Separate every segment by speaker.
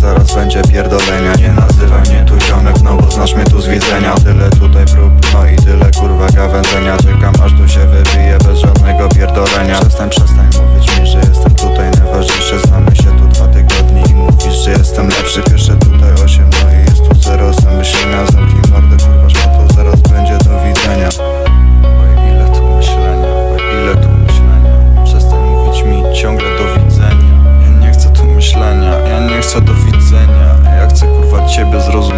Speaker 1: zaraz będzie pierdolenia. Nie nazywaj mnie tu ziomek, no bo znasz mnie tu z widzenia. Tyle tutaj prób, no i tyle kurwa gawędzenia. Czekam aż tu się wybije bez żadnego pierdolenia. Przestań, przestań.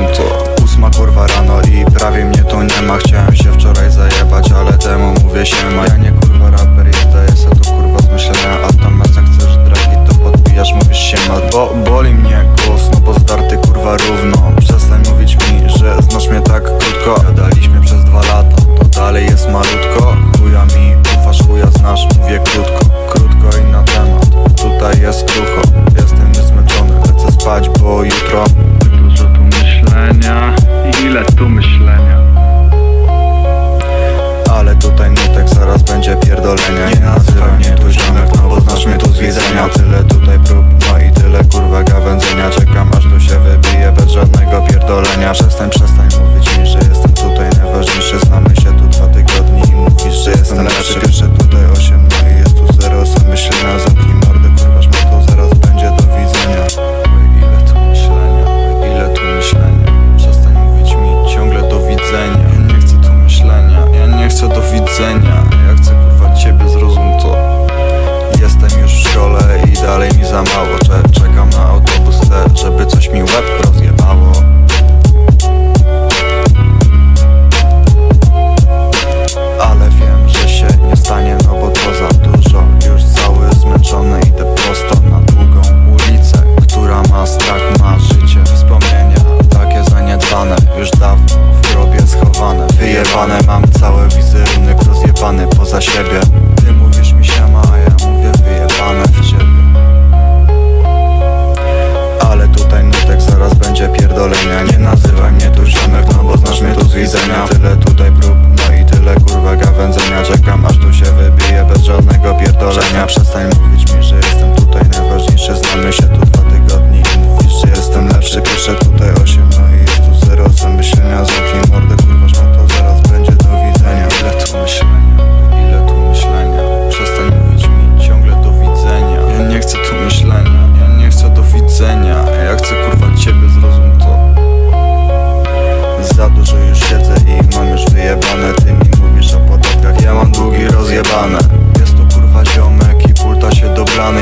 Speaker 1: wiem co Ósma kurwa rano i prawie mnie tu nie ma. Chciałem się wczoraj zajebać, ale temu mówię się ma. Ja nie kurwa raper, ja se to kurwa z myślenia. A tam jak chcesz dragi, to podbijasz, mówisz się ma. Bo boli mnie głos, no bo zdarty kurwa równo. Przestań mówić mi, że znasz mnie tak krótko. Gadaliśmy przez dwa lata, to dalej jest malutko. Chuja mi ufasz, chuja znasz, mówię krótko. oceniasz Jestem przez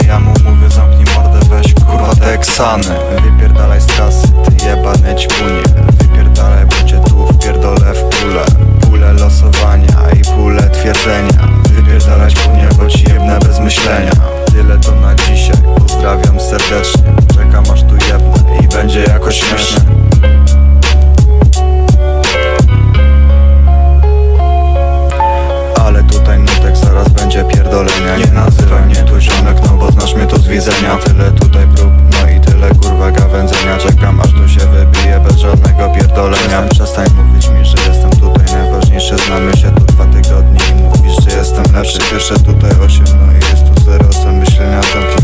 Speaker 1: Ja mu mówię zamknij mordę, weź kurwa te Wypierdalaj z trasy, ty jeba Przyszedł tutaj 8, no i jest tu zero zamyślenia zamknięte